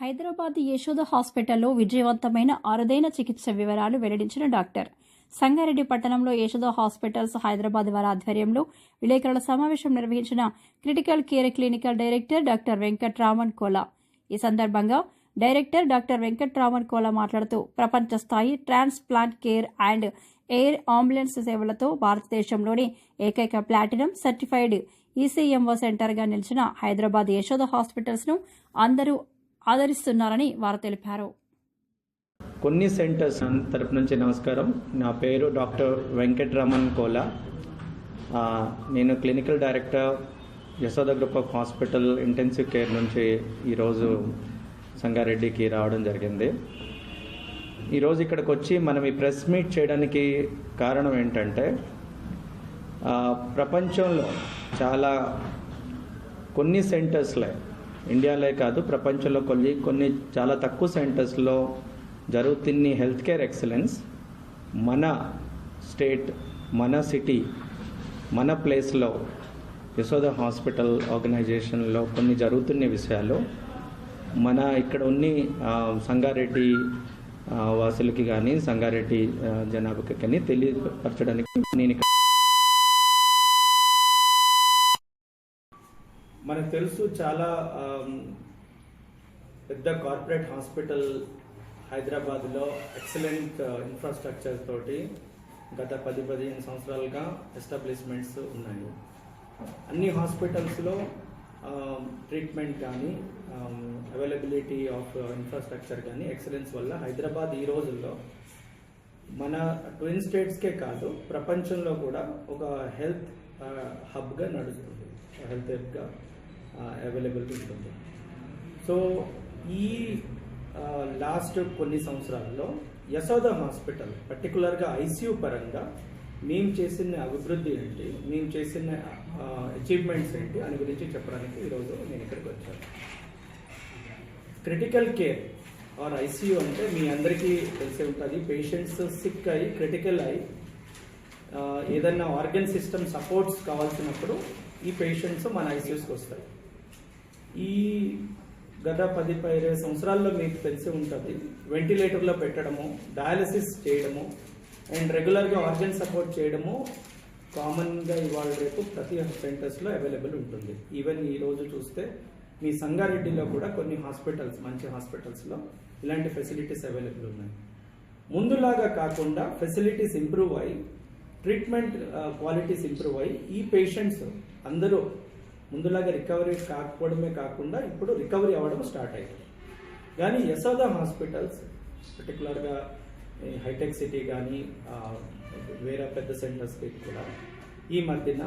హైదరాబాద్ యశోద హాస్పిటల్లో విజయవంతమైన అరుదైన చికిత్స వివరాలు వెల్లడించిన డాక్టర్. సంగారెడ్డి పట్టణంలో యశోద హాస్పిటల్స్ హైదరాబాద్ వారి ఆధ్వర్యంలో విలేకరుల సమావేశం నిర్వహించిన critical care clinical director doctor Venkatraman Kola. ఈ సందర్భంగా డైరెక్టర్ డాక్టర్ వెంకట్రామన్ కోలా మాట్లాడుతూ ప్రపంచ స్థాయి transplant care and air ambulance సేవలతో భారతదేశంలోని ఏకైక ప్లాటినం సర్టిఫైడ్ ఈసీఎంఓ సెంటర్గా నిలిచిన హైదరాబాద్ యశోద హాస్పిటల్స్ను అందరూ ఆదరిస్తున్నారని వారు తెలిపారు. కొన్ని సెంటర్స్ తరపు నుంచి నమస్కారం. నా పేరు డాక్టర్ వెంకటరమణ్ కోలా. నేను clinical director Yashoda group of hospital intensive care నుంచి ఈరోజు సంగారెడ్డికి రావడం జరిగింది. ఈరోజు ఇక్కడికి వచ్చి మనం ఈ ప్రెస్ మీట్ చేయడానికి కారణం ఏంటంటే ప్రపంచంలో చాలా కొన్ని సెంటర్స్లే ఇండియాలో కాదు ప్రపంచంలో కొన్ని కొన్ని చాలా తక్కువ సెంటర్స్లో జరుగుతున్న హెల్త్ కేర్ ఎక్సలెన్స్ మన స్టేట్ మన సిటీ మన ప్లేస్లో యశోద హాస్పిటల్ ఆర్గనైజేషన్లో కొన్ని జరుగుతున్న విషయాలు. మన ఇక్కడ ఉన్ని సంగారెడ్డి వాసులకి కానీ సంగారెడ్డి జనాభాకి కానీ తెలియపరచడానికి నేను ఇక్కడ మనకు తెలుసు చాలా పెద్ద కార్పొరేట్ హాస్పిటల్ హైదరాబాద్లో ఎక్సలెంట్ ఇన్ఫ్రాస్ట్రక్చర్ తోటి గత పది పదిహేను సంవత్సరాలుగా ఎస్టాబ్లిష్మెంట్స్ ఉన్నాయి. అన్ని హాస్పిటల్స్లో ట్రీట్మెంట్ కానీ అవైలబిలిటీ ఆఫ్ ఇన్ఫ్రాస్ట్రక్చర్ కానీ ఎక్సలెన్స్ వల్ల హైదరాబాద్ ఈ రోజుల్లో మన ట్విన్ స్టేట్స్కే కాదు ప్రపంచంలో కూడా ఒక హెల్త్ హబ్గా నడుస్తుంది. హెల్త్ హెబ్గా అవైలబిలిటీ ఉంటుంది. సో ఈ లాస్ట్ కొన్ని సంవత్సరాల్లో యశోద హాస్పిటల్ పర్టికులర్గా ఐసీయూ పరంగా మేము చేసిన అభివృద్ధి ఏంటి మేము చేసిన అచీవ్మెంట్స్ ఏంటి అని గురించి చెప్పడానికి ఈరోజు నేను ఇక్కడికి వచ్చాను. క్రిటికల్ కేర్ ఆర్ ఐసీయూ అంటే మీ అందరికీ తెలిసే ఉంటుంది. పేషెంట్స్ సిక్ అయి క్రిటికల్ అయి ఏదైనా ఆర్గన్ సిస్టమ్ సపోర్ట్స్ కావాల్సినప్పుడు ఈ పేషెంట్స్ మన ఐసీయూస్కి వస్తాయి. ఈ గత పది ప- ఇరవై సంవత్సరాల్లో మీకు తెలిసి ఉంటుంది. వెంటిలేటర్లో పెట్టడము డయాలసిస్ చేయడము అండ్ రెగ్యులర్గా ఆర్గన్ సపోర్ట్ చేయడము కామన్గా ఇవాళ రేపు ప్రతి సెంటర్స్లో అవైలబుల్ ఉంటుంది. ఈవెన్ ఈ రోజు చూస్తే మీ సంగారెడ్డిలో కూడా కొన్ని హాస్పిటల్స్ మంచి హాస్పిటల్స్లో ఇలాంటి ఫెసిలిటీస్ అవైలబుల్ ఉన్నాయి. ముందులాగా కాకుండా ఫెసిలిటీస్ ఇంప్రూవ్ అయ్యి ట్రీట్మెంట్ క్వాలిటీస్ ఇంప్రూవ్ అయ్యి ఈ పేషెంట్స్ అందరూ ముందులాగా రికవరీ కాకపోవడమే కాకుండా ఇప్పుడు రికవరీ అవ్వడం స్టార్ట్ అయింది. కానీ యశోద హాస్పిటల్స్ పర్టికులర్గా హైటెక్ సిటీ కానీ వేరే పెద్ద సెంటర్స్కి కూడా ఈ మధ్యన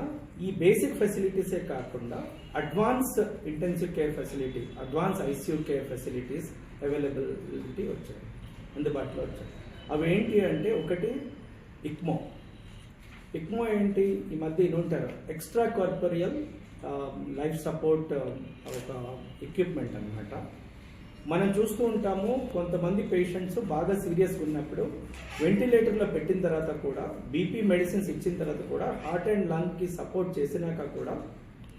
ఈ బేసిక్ ఫెసిలిటీసే కాకుండా advance intensive care facility advance ICU care facilities availability వచ్చాయి. అందుబాటులో వచ్చాయి. అవి ఏంటి అంటే ఒకటి ఇక్మో. ఇక్మో ఏంటి? ఈ మధ్య ఇది ఉంటారు extra corporeal Um, life support um, ఒక ఎక్విప్మెంట్ అన్నమాట. మనం చూస్తూ ఉంటాము కొంతమంది పేషెంట్స్ బాగా సీరియస్గా ఉన్నప్పుడు వెంటిలేటర్లో పెట్టిన తర్వాత కూడా బీపీ మెడిసిన్స్ ఇచ్చిన తర్వాత కూడా హార్ట్ అండ్ లంగ్కి సపోర్ట్ చేసినాక కూడా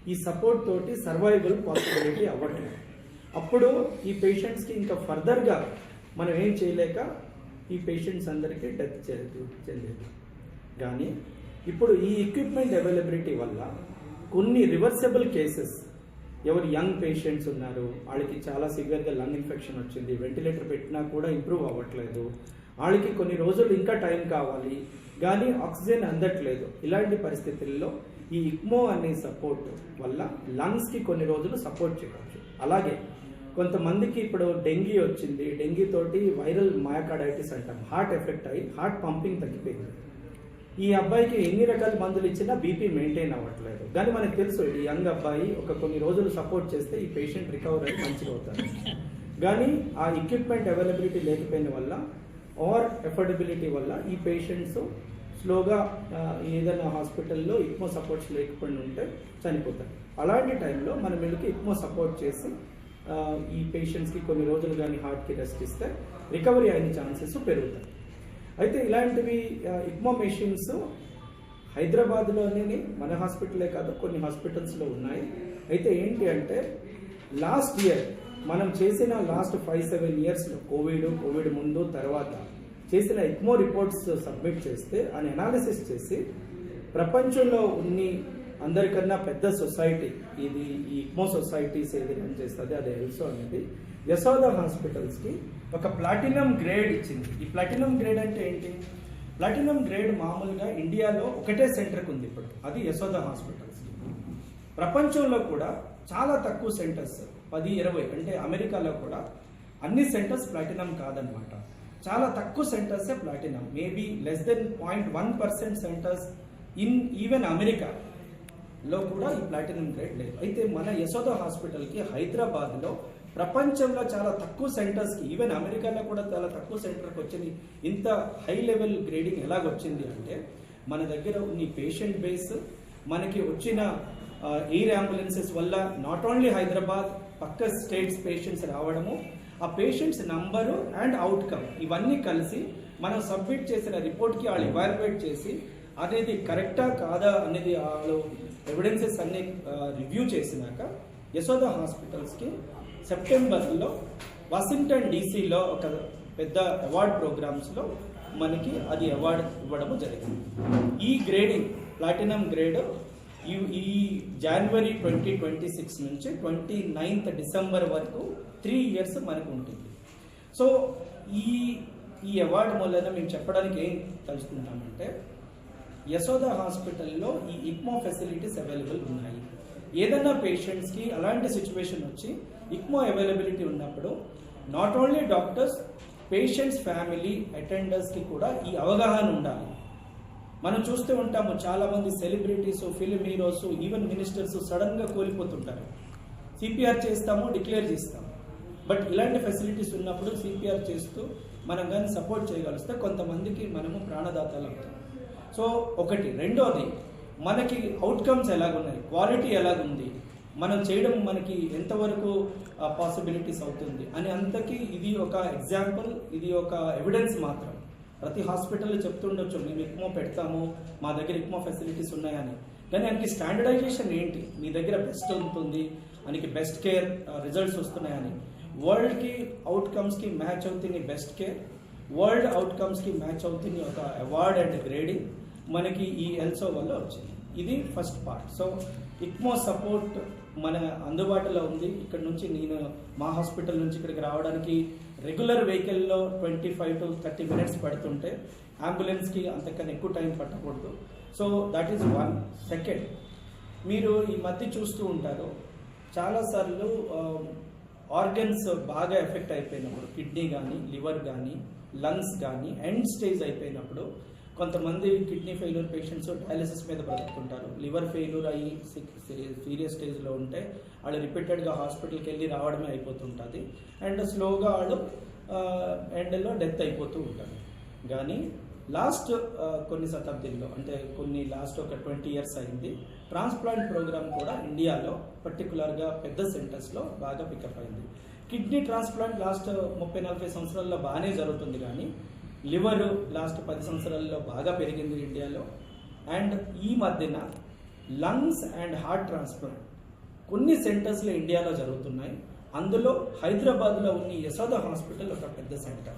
ఈ సపోర్ట్ తోటి సర్వైవల్ పాసిబిలిటీ అవ్వట్లేదు. అప్పుడు ఈ పేషెంట్స్కి ఇంకా ఫర్దర్గా మనం ఏం చేయలేక ఈ పేషెంట్స్ అందరికీ డెత్ చెందేది కానీ ఇప్పుడు ఈ ఎక్విప్మెంట్ అవైలబిలిటీ వల్ల కొన్ని రివర్సబుల్ కేసెస్ ఎవరు యంగ్ పేషెంట్స్ ఉన్నారు వాళ్ళకి చాలా సివియర్గా లంగ్ ఇన్ఫెక్షన్ వచ్చింది వెంటిలేటర్ పెట్టినా కూడా ఇంప్రూవ్ అవ్వట్లేదు. వాళ్ళకి కొన్ని రోజులు ఇంకా టైం కావాలి కానీ ఆక్సిజన్ అందట్లేదు. ఇలాంటి పరిస్థితుల్లో ఈ ఇక్మో అనే సపోర్ట్ వల్ల లంగ్స్కి కొన్ని రోజులు సపోర్ట్ చేయవచ్చు. అలాగే కొంతమందికి ఇప్పుడు డెంగీ వచ్చింది డెంగీ తోటి వైరల్ మయోకార్డైటిస్ అంటాం. హార్ట్ ఎఫెక్ట్ అయ్యి హార్ట్ పంపింగ్ తగ్గిపోయింది. ఈ అబ్బాయికి ఎన్ని రకాల మందులు ఇచ్చినా బీపీ మెయింటైన్ అవ్వట్లేదు. కానీ మనకు తెలుసు ఈ యంగ్ అబ్బాయి ఒక కొన్ని రోజులు సపోర్ట్ చేస్తే ఈ పేషెంట్ రికవర్ అయ్యి మంచిగా అవుతారు కానీ ఆ ఎక్విప్మెంట్ అవైలబిలిటీ లేకపోయిన వల్ల ఆర్ ఎఫోర్డబిలిటీ వల్ల ఈ పేషెంట్స్ స్లోగా ఏదైనా హాస్పిటల్లో ఇక్మో సపోర్ట్స్ లేకపోయినా ఉంటే చనిపోతారు. అలాంటి టైంలో మనం వీళ్ళకి ఇక్మో సపోర్ట్ చేసి ఈ పేషెంట్స్కి కొన్ని రోజులు కానీ హార్ట్కి రెస్ట్ ఇస్తే రికవరీ అయిన ఛాన్సెస్ పెరుగుతాయి. అయితే ఇలాంటివి ఇక్మో మెషిన్స్ హైదరాబాద్లోనే మన హాస్పిటలే కాదు కొన్ని హాస్పిటల్స్లో ఉన్నాయి. అయితే ఏంటి అంటే లాస్ట్ ఇయర్ మనం చేసిన లాస్ట్ ఫైవ్ సెవెన్ ఇయర్స్లో కోవిడ్ కోవిడ్ ముందు తర్వాత చేసిన ఎక్మో రిపోర్ట్స్ సబ్మిట్ చేస్తే అని అనాలిసిస్ చేసి ప్రపంచంలో ఉన్ని అందరికన్నా పెద్ద సొసైటీ ఇది ఈ ఇక్మో సొసైటీస్ ఏది రన్ చేస్తుంది అది ఎల్సో అనేది యశోద హాస్పిటల్స్కి ఒక ప్లాటినం గ్రేడ్ ఇచ్చింది. ఈ ప్లాటినం గ్రేడ్ అంటే ఏంటి? ప్లాటినం గ్రేడ్ మామూలుగా ఇండియాలో ఒకటే సెంటర్కి ఉంది ఇప్పుడు. అది యశోద హాస్పిటల్స్. ప్రపంచంలో కూడా చాలా తక్కువ సెంటర్స్. పది ఇరవై అంటే అమెరికాలో కూడా అన్ని సెంటర్స్ ప్లాటినం కాదనమాట చాలా తక్కువ సెంటర్సే platinum. Maybe less than point one percent centres in even America లో కూడా ఈ ప్లాటినం గ్రేడ్ లేదు. అయితే మన యశోద హాస్పిటల్కి హైదరాబాద్లో ప్రపంచంలో చాలా తక్కువ సెంటర్స్కి ఈవెన్ అమెరికాలో కూడా చాలా తక్కువ సెంటర్కి వచ్చింది. ఇంత హై లెవెల్ గ్రేడింగ్ ఎలాగొచ్చింది అంటే మన దగ్గర ఉన్న పేషెంట్ బేస్ మనకి వచ్చిన ఎయిర్ అంబులెన్సెస్ వల్ల నాట్ ఓన్లీ హైదరాబాద్ పక్క స్టేట్స్ పేషెంట్స్ రావడము ఆ పేషెంట్స్ నంబరు అండ్ అవుట్కమ్ ఇవన్నీ కలిసి మనం సబ్మిట్ చేసిన రిపోర్ట్కి వాళ్ళు ఇవాల్యుయేట్ చేసి అనేది కరెక్టా కాదా అనేది వాళ్ళు ఎవిడెన్సెస్ అన్ని రివ్యూ చేసినాక యశోద హాస్పిటల్స్కి సెప్టెంబర్లో వాషింగ్టన్ డీసీలో ఒక పెద్ద అవార్డ్ ప్రోగ్రామ్స్లో మనకి అది అవార్డు ఇవ్వడము జరిగింది. ఈ గ్రేడింగ్ ప్లాటినం గ్రేడ్ ఈ ఈ జనవరి ట్వంటీ ట్వంటీ సిక్స్ నుంచి ట్వంటీ నైన్త్ డిసెంబర్ వరకు త్రీ ఇయర్స్ మనకు ఉంటుంది. సో ఈ ఈ అవార్డు మూలన మేము చెప్పడానికి ఏం తలుచుకుంటామంటే యశోద హాస్పిటల్లో ఈ ఇక్మో ఫెసిలిటీస్ అవైలబుల్ ఉన్నాయి. ఏదైనా పేషెంట్స్కి అలాంటి సిచ్యువేషన్ వచ్చి ఇక్మో అవైలబిలిటీ ఉన్నప్పుడు not only doctors patients family అటెండర్స్కి కూడా ఈ అవగాహన ఉండాలి. మనం చూస్తూ ఉంటాము చాలామంది celebrities film heroes even ministers సడన్గా కోల్పోతుంటారు. సిపిఆర్ చేస్తాము డిక్లేర్ చేస్తాము. బట్ ఇలాంటి ఫెసిలిటీస్ ఉన్నప్పుడు సిపిఆర్ చేస్తూ మనం కానీ సపోర్ట్ చేయగలిస్తే కొంతమందికి మనము ప్రాణదాతలు అవుతాం. సో ఒకటి. రెండోది మనకి అవుట్కమ్స్ ఎలాగున్నాయి? క్వాలిటీ ఎలాగుంది? మనం చేయడం మనకి ఎంతవరకు పాసిబిలిటీస్ అవుతుంది? అని అంతకీ ఇది ఒక ఎగ్జాంపుల్ ఇది ఒక ఎవిడెన్స్ మాత్రం. ప్రతి హాస్పిటల్లో చెప్తుండొచ్చు మేము ఇక్మో పెడతాము మా దగ్గర ఇక్మో ఫెసిలిటీస్ ఉన్నాయని. కానీ దానికి స్టాండర్డైజేషన్ ఏంటి? మీ దగ్గర బెస్ట్ ఉంటుంది మనకి బెస్ట్ కేర్ రిజల్ట్స్ వస్తున్నాయని. వరల్డ్కి అవుట్కమ్స్కి మ్యాచ్ అవుతుంది బెస్ట్ కేర్ వరల్డ్ అవుట్కమ్స్కి మ్యాచ్ అవుతుంది ఒక అవార్డ్ అండ్ గ్రేడింగ్ మనకి ఈ ఎల్సో వల్ల వచ్చింది. ఇది first part so ECMO support మన అందుబాటులో ఉంది. ఇక్కడ నుంచి నేను మా హాస్పిటల్ నుంచి ఇక్కడికి రావడానికి రెగ్యులర్ వెహికల్లో twenty five to thirty minutes పడుతుంటే అంబులెన్స్కి అంతకన్నా ఎక్కువ టైం పట్టకూడదు. So that is one second మీరు ఈ మధ్య చూస్తూ ఉంటారు చాలాసార్లు ఆర్గన్స్ um, బాగా ఎఫెక్ట్ అయిపోయినప్పుడు కిడ్నీ కానీ లివర్ కానీ లంగ్స్ కానీ ఎండ్ స్టేజ్ అయిపోయినప్పుడు కొంతమంది కిడ్నీ ఫెయిల్యూర్ పేషెంట్స్ డయాలసిస్ మీద బ్రతుకుతుంటారు. లివర్ ఫెయిల్యూర్ అయ్యి సీరియస్ స్టేజ్లో ఉంటే వాళ్ళు రిపీటెడ్గా హాస్పిటల్కి వెళ్ళి రావడమే అయిపోతుంటుంది. అండ్ స్లోగా వాళ్ళు ఎండ్లో డెత్ అయిపోతూ ఉంటారు. కానీ లాస్ట్ కొన్ని శతాబ్దంలో అంటే కొన్ని లాస్ట్ ఒక ట్వంటీ ఇయర్స్ అయింది. ట్రాన్స్ప్లాంట్ ప్రోగ్రామ్ కూడా ఇండియాలో పర్టికులర్గా పెద్ద సెంటర్స్లో బాగా పికప్ అయింది. కిడ్నీ ట్రాన్స్ప్లాంట్ లాస్ట్ ముప్పై నలభై సంవత్సరాల్లో బాగానే జరుగుతుంది కానీ లివర్ లాస్ట్ పది సంవత్సరాల్లో బాగా పెరిగింది ఇండియాలో. అండ్ ఈ మధ్యన లంగ్స్ అండ్ హార్ట్ ట్రాన్స్ప్లాంట్ కొన్ని సెంటర్స్లో ఇండియాలో జరుగుతున్నాయి. అందులో హైదరాబాద్లో ఉన్న యశోద హాస్పిటల్ ఒక పెద్ద సెంటర్.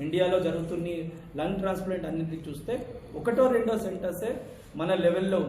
ఇండియాలో జరుగుతున్న లంగ్ ట్రాన్స్ప్లాంట్ అన్నింటినీ చూస్తే ఒకటో రెండో సెంటర్సే మన లెవెల్లో